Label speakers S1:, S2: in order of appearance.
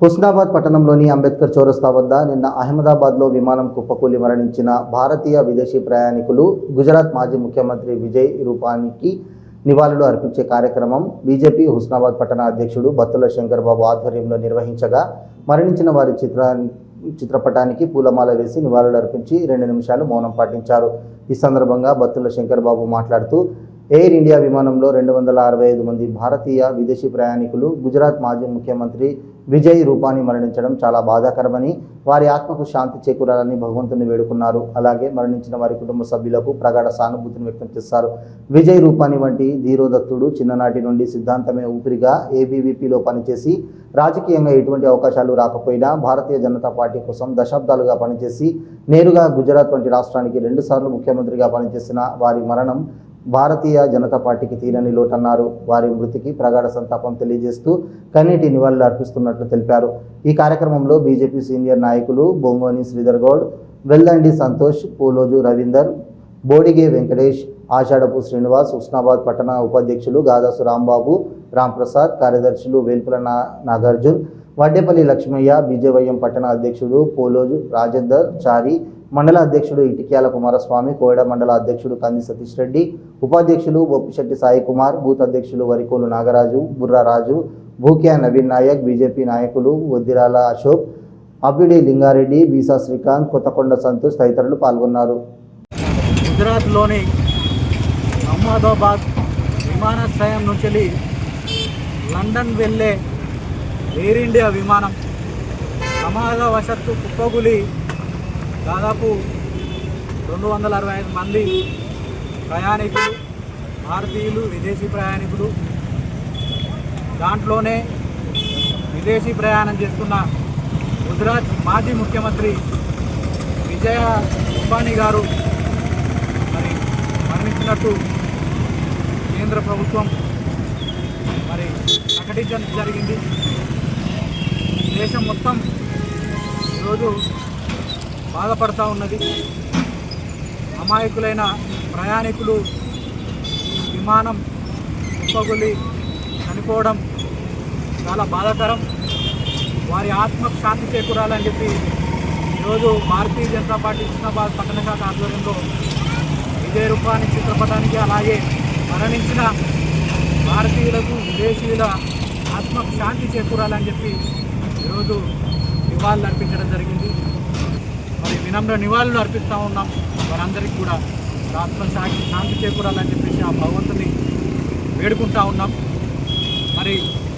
S1: హుస్నాబాద్ పట్టణంలోని అంబేద్కర్ చౌరస్తా వద్ద నిన్న అహ్మదాబాద్లో విమానం కుప్పకూలి మరణించిన భారతీయ విదేశీ ప్రయాణికులు గుజరాత్ మాజీ ముఖ్యమంత్రి విజయ్ రూపానికి నివాళులు అర్పించే కార్యక్రమం బీజేపీ హుస్నాబాద్ పట్టణ అధ్యక్షుడు బత్తుల శంకర్ బాబు ఆధ్వర్యంలో నిర్వహించగా మరణించిన వారి చిత్ర చిత్రపటానికి పూలమాల వేసి నివాళులు అర్పించి రెండు నిమిషాలు మౌనం పాటించారు. ఈ సందర్భంగా బత్తుల శంకర్ బాబు మాట్లాడుతూ ఎయిర్ ఇండియా విమానంలో రెండు వందల అరవై ఐదు మంది భారతీయ విదేశీ ప్రయాణికులు గుజరాత్ మాజీ ముఖ్యమంత్రి విజయ్ రూపాని మరణించడం చాలా బాధాకరమని వారి ఆత్మకు శాంతి చేకూరాలని భగవంతుని వేడుకున్నారు. అలాగే మరణించిన వారి కుటుంబ సభ్యులకు ప్రగాఢ సానుభూతిని వ్యక్తం చేశారు. విజయ్ రూపాని వంటి ధీరోదత్తుడు చిన్ననాటి నుండి సిద్ధాంతమే ఊపిరిగా ఏబీవీపీలో పనిచేసి రాజకీయంగా ఎటువంటి అవకాశాలు రాకపోయినా భారతీయ జనతా పార్టీ కోసం దశాబ్దాలుగా పనిచేసి నేరుగా గుజరాత్ వంటి రాష్ట్రానికి రెండుసార్లు ముఖ్యమంత్రిగా పనిచేసిన వారి మరణం భారతీయ జనతా పార్టీకి తీరని లోటన్నారు. వారి మృతికి ప్రగాఢ సంతాపం తెలియజేస్తూ కన్నీటి నివాళులు అర్పిస్తున్నట్లు తెలిపారు. ఈ కార్యక్రమంలో బీజేపీ సీనియర్ నాయకులు బొంగోని శ్రీధర్ గౌడ్ వెల్లండి సంతోష్ పూలోజు రవీందర్ బోడిగే వెంకటేష్ ఆషాఢపు శ్రీనివాస్ ఉస్నాబాద్ పట్టణ ఉపాధ్యక్షులు గాదాసు రాంబాబు రాంప్రసాద్ కార్యదర్శులు వేల్పుల నా నాగార్జున్ వడ్డేపల్లి లక్ష్మయ్య బీజేవైఎం పట్టణ అధ్యక్షుడు పోలోజు రాజేందర్ చారి మండల అధ్యక్షుడు ఇటిక్యాల కుమారస్వామి కోయడ మండల అధ్యక్షుడు కంది సతీష్ రెడ్డి ఉపాధ్యక్షులు బొప్పిశెట్టి సాయి కుమార్ బూత్ అధ్యక్షులు వరికోలు నాగరాజు బుర్రారాజు భూక్యా నవీన్ నాయక్ బీజేపీ నాయకులు వద్దిరాల అశోక్ అబ్బిడి లింగారెడ్డి బీసా శ్రీకాంత్ కొత్తకొండ సంతోష్ తదితరులు పాల్గొన్నారు.
S2: గుజరాత్లోని అహ్మదాబాద్ విమానాశ్రయం నుంచి లండన్ వెళ్ళే ఎయిర్ ఇండియా విమానం ప్రమాదవశత్తు కుప్పగులి దాదాపు రెండు వందల అరవై ఐదు మంది ప్రయాణికులు భారతీయులు విదేశీ ప్రయాణికులు. దాంట్లోనే విదేశీ ప్రయాణం చేస్తున్న గుజరాత్ మాజీ ముఖ్యమంత్రి విజయ రూపానీ గారు మరి మరణించినట్టు కేంద్ర ప్రభుత్వం మరి ప్రకటించడం జరిగింది. దేశం మొత్తం ఈరోజు బాధపడతా ఉన్నది. అమాయకులైన ప్రయాణికులు విమానం కుప్పగొలి చనిపోవడం చాలా బాధాకరం. వారి ఆత్మకు శాంతి చేకూరాలని చెప్పి ఈరోజు భారతీయ జనతా పార్టీ హుస్నాబాద్ పట్టణ శాఖ ఆధ్వర్యంలో విజయ రూపాన్ని చిత్రపటానికి అలాగే మరణించిన భారతీయులకు విదేశీయుల ఆత్మకు శాంతి చేకూరాలని చెప్పి ఈరోజు నివాళులు అర్పించడం జరిగింది. వినమ్ర నివాళులు అర్పిస్తూ ఉన్నాం. వారందరికీ కూడా వారి ఆత్మ శాంతి శాంతి చేకూరాలని చెప్పేసి ఆ భగవంతుని వేడుకుంటా ఉన్నాం. మరి